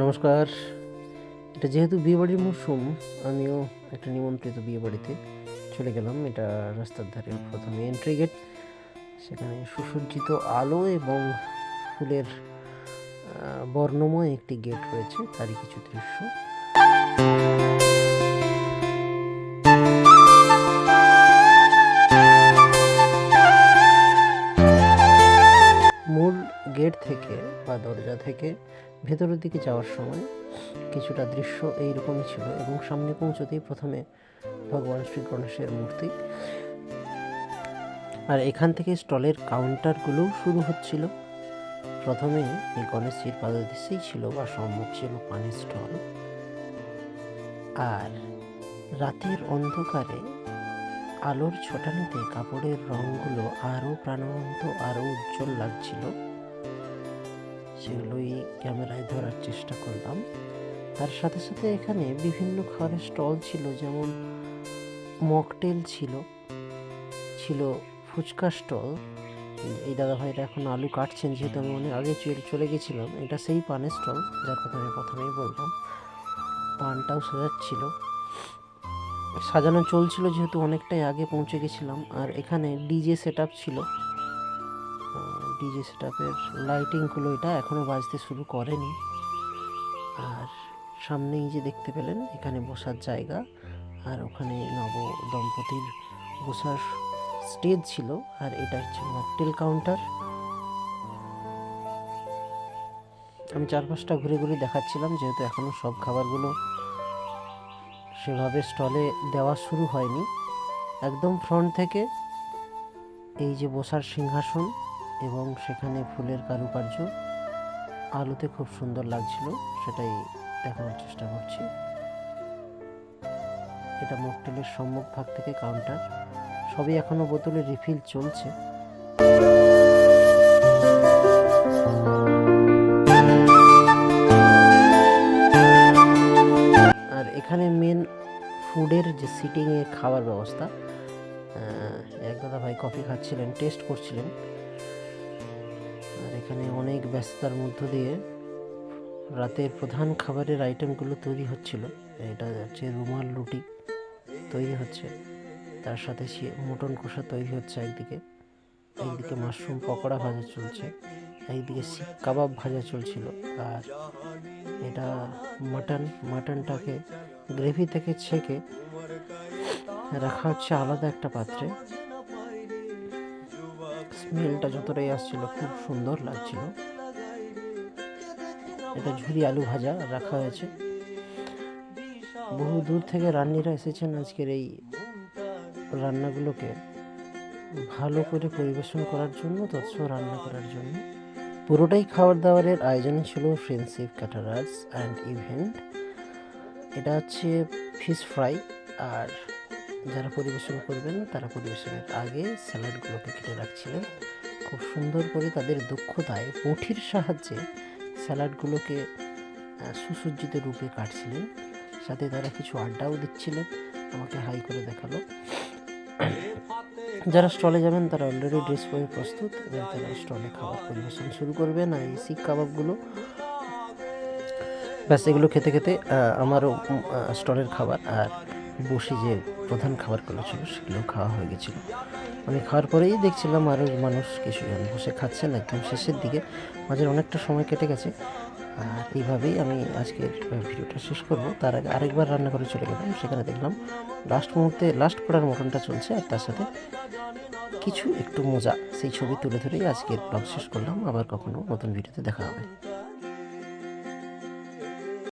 নমস্কার। এটা যেহেতু বিয়েবাড়ির মরশুম, আমিও একটা নিমন্ত্রিত বিয়ে বাড়িতে চলে গেলাম। এটা রাস্তার ধারে প্রথমে এন্ট্রি গেট সেখানে সুসজ্জিত আলো এবং ফুলের বর্ণময় একটি গেট রয়েছে, তারই কিছু দৃশ্য। বা দরজা থেকে ভেতরের দিকে যাওয়ার সময় কিছুটা দৃশ্য এইরকমই ছিল এবং সামনে পৌঁছতেই প্রথমে ভগবান শ্রী গণেশের মূর্তি। আর এখান থেকে স্টলের কাউন্টারগুলোও শুরু হচ্ছিল। প্রথমে এই গণেশজির পাদদেশেই ছিল বা সম্মুখ ছিল পানির স্টল। আর রাতের অন্ধকারে আলোর ছোটানিতে কাপড়ের রঙগুলো আরও প্রাণবন্ত, আরও উজ্জ্বল লাগছিল। সেগুলোই ক্যামেরায় ধরার চেষ্টা করলাম। তার সাথে সাথে এখানে বিভিন্ন খাবারের স্টল ছিল, যেমন মকটেল ছিল ছিল ফুচকা স্টল। এই দাদা ভাইরা এখন আলু কাটছেন, যেহেতু আমি অনেক আগে চলে- গেছিলাম, এটা সেই পানের স্টল, যার কথা আমি প্রথমেই বললাম। পানটাও সাজাচ্ছিল। সাজানো চলছিল, যেহেতু অনেকটাই আগে পৌঁছে গেছিলাম, আর এখানে ডিজে সেট ছিল। ডিজে সেট আপের লাইটিংগুলো এটা এখনও বাজতে শুরু করেনি। আর সামনেই যে দেখতে পেলেন, এখানে বসার জায়গা। আর ওখানে নব দম্পতির বসার স্টেজ ছিল, আর এটা হচ্ছে মকটেল কাউন্টার আমি চারপাশটা ঘুরে ঘুরে দেখাচ্ছিলাম, যেহেতু এখনও সব খাবারগুলো সেভাবে স্টলে দেওয়া শুরু হয়নি। একদম ফ্রন্ট থেকে এই যে বসার সিংহাসন এবং সেখানে ফুলের কারুকার্য আলোতে খুব সুন্দর লাগছিল, সেটাই দেখানোর চেষ্টা করছি। এটা মকটেলের সম্মুখ ভাগ থেকে কাউন্টার সবই এখনও বোতলে রিফিল চলছে। আর এখানে মেন ফুডের যে সিটিংয়ে খাওয়ার ব্যবস্থা এক দাদা ভাই কফি খাচ্ছিলেন টেস্ট করছিলেন। এখানে অনেক ব্যস্ততার মধ্য দিয়ে রাতের প্রধান খাবারের আইটেমগুলো তৈরি হচ্ছিল। এটা হচ্ছে রুমাল রুটি তৈরি হচ্ছে। তার সাথে সে- মটন কষা তৈরি হচ্ছে একদিকে। একদিকে মাশরুম পকোড়া ভাজা চলছে। একদিকে শিক কাবাব ভাজা চলছিল। আর এটা মাটন, মাটনটাকে গ্রেভি থেকে ছেঁকে রাখা হচ্ছে আলাদা একটা পাত্রে। স্মেলটা যতটাই আসছিল, খুব সুন্দর লাগছিল। এটা ঝুরি আলু ভাজা রাখা হয়েছে। বহু দূর থেকে রান্নিরা এসেছেন আজকের এই রান্নাগুলোকে ভালো করে পরিবেশন করার জন্য, তৎস রান্না করার জন্য। পুরোটাই খাবার দাবারের আয়োজনে ছিল ফ্রেন্ডশিপ ক্যাটারার্স অ্যান্ড ইভেন্ট এটা হচ্ছে ফিশ ফ্রাই আর যারা পরিবেশন করবেন, তারা পরিবেশনের আগে স্যালাডগুলোকে কেটে রাখছিলেন। খুব সুন্দর করে তাদের দক্ষতায়, পুঁঠির সাহায্যে স্যালাডগুলোকে সুসজ্জিত রূপে কাটছিলেন। সাথে তারা কিছু আড্ডাও দিচ্ছিলেন। আমাকে হাই করে দেখাল। যারা স্টলে যাবেন, তারা অলরেডি ড্রেস পরে প্রস্তুত এবং তারা স্টলে খাবার পরিবেশন শুরু করবেন। আর এই শিক কাবাবগুলো, ব্যাস এগুলো খেতে খেতে আমারও স্টলের খাবার আর বসে যে প্রধান খাবারগুলো ছিল, সেগুলো খাওয়া হয়ে গেছিল। আমি খাওয়ার পরেই দেখছিলাম আরও মানুষ কিছুজন বসে খাচ্ছেন একদম শেষের দিকে। মাঝের অনেকটা সময় কেটে গেছে। আর এইভাবেই আমি আজকের ভিডিওটা শেষ করব। তার আগে আরেকবার রান্না করে চলে গেলাম। সেখানে দেখলাম লাস্ট মুহূর্তে লাস্ট করার মটনটা চলছে। আর তার সাথে কিছু একটু মজা। সেই ছবি তুলে ধরেই আজকের ব্লগ শেষ করলাম। আবার কখনো নতুন ভিডিওতে দেখা হবে।